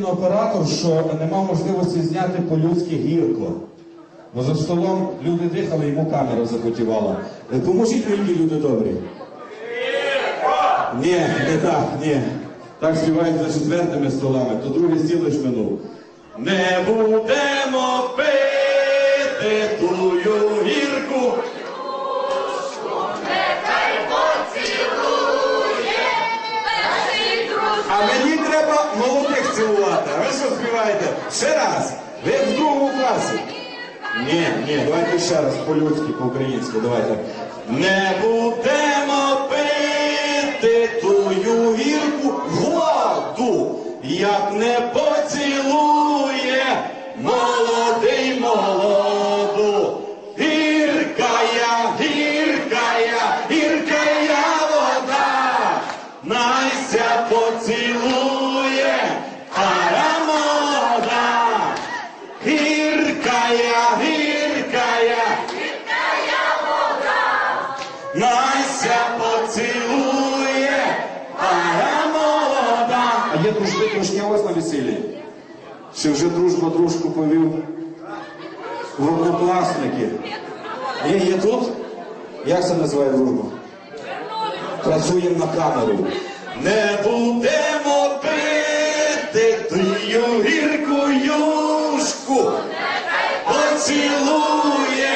кінооператор, що нема можливості зняти по-людськи гірко. Бо за столом люди дихали, йому камера захотівала. Е, Поможіть мені, люди добрі. Ні, не так, ні. Так співають за четвертими столами, то другий стіл лиш минув. Не будемо пити тую гірку. А мені треба цілувати. Співаєте? Ще раз. Ви в другому класі. Ні, ні, давайте ще раз по-людськи, по-українськи, давайте. Не будемо пити тую гірку воду, як не поцілує Чи вже дружба дружку повів? В однокласники. Є, є тут? Як це називає дружба? Працюємо на камеру. Не будемо пити тую гірку юшку. Поцілує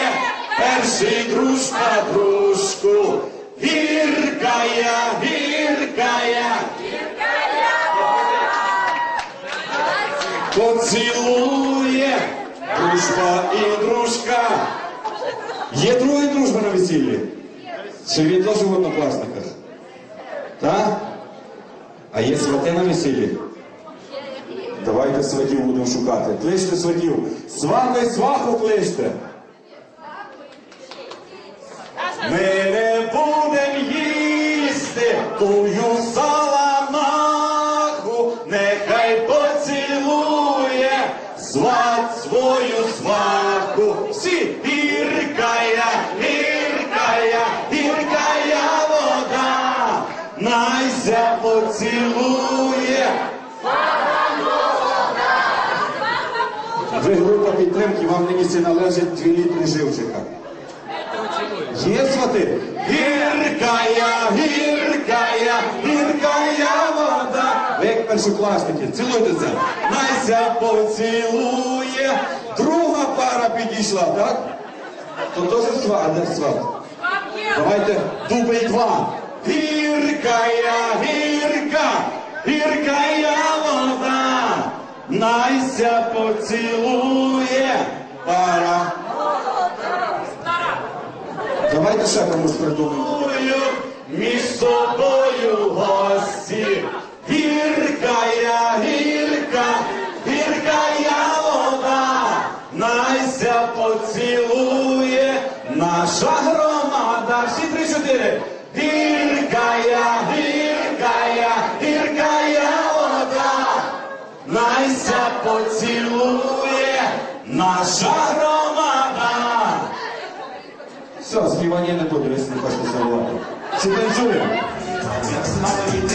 перший дружба дружку. Гіркая, гіркая. Поцілує дружба і дружка. Є друга дружба на весіллі? Чи він теж в однокласниках? Так? А є свати на весіллі? Давайте сватів будемо шукати. Кличте сватів. Свату і сваху кличте. Ми не будемо їсти поцілує. Ви група підтримки, вам нині всі належить 2 літри живчика. Є свати? Гіркая, гіркая, гіркая вода. Ви як першокласники, цілуйтеся. Найся поцілує. Друга пара підійшла, так? То теж сват, а де сват? Давайте дубль два. Гіркая, гірка, гіркая вода. Найся поцілує пара. Давайте ще комусь придумаємо. Між собою гості. Наша громада. Все, співання не буде, ви не хочете забувати. Чи танцюємо? Thank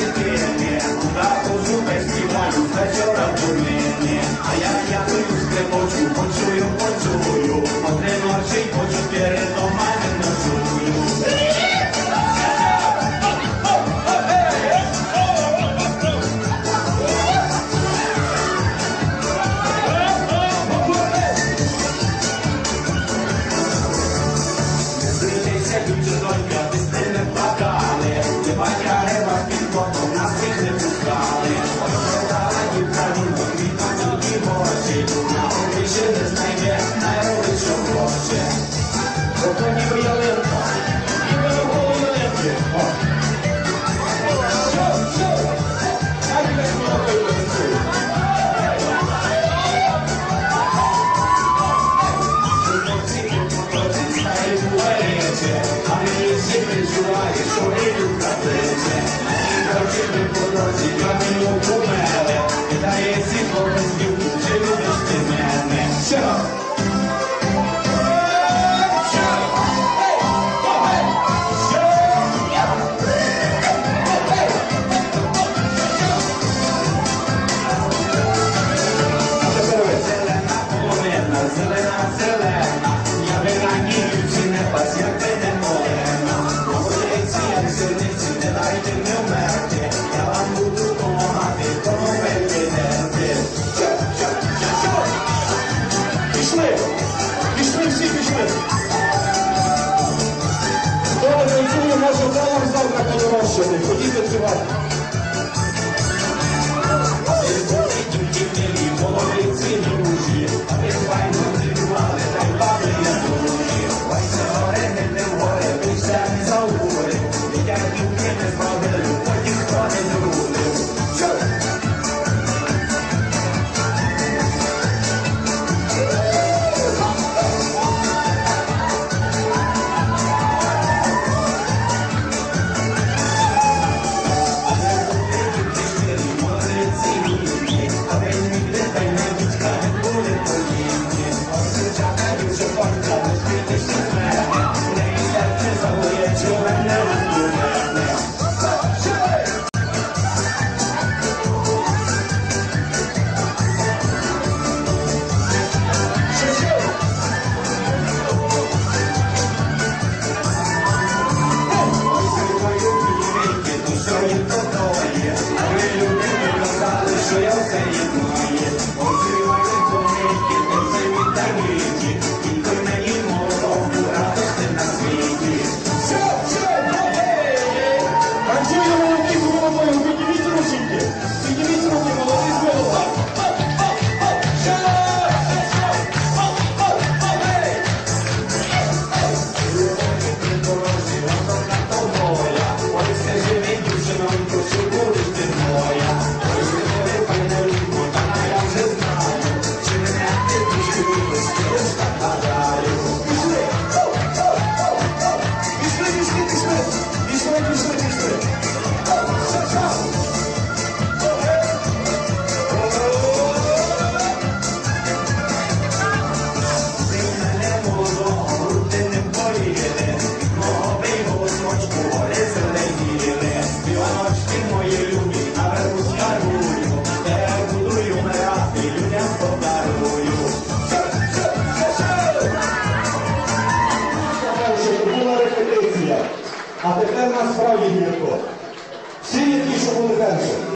essa conversa.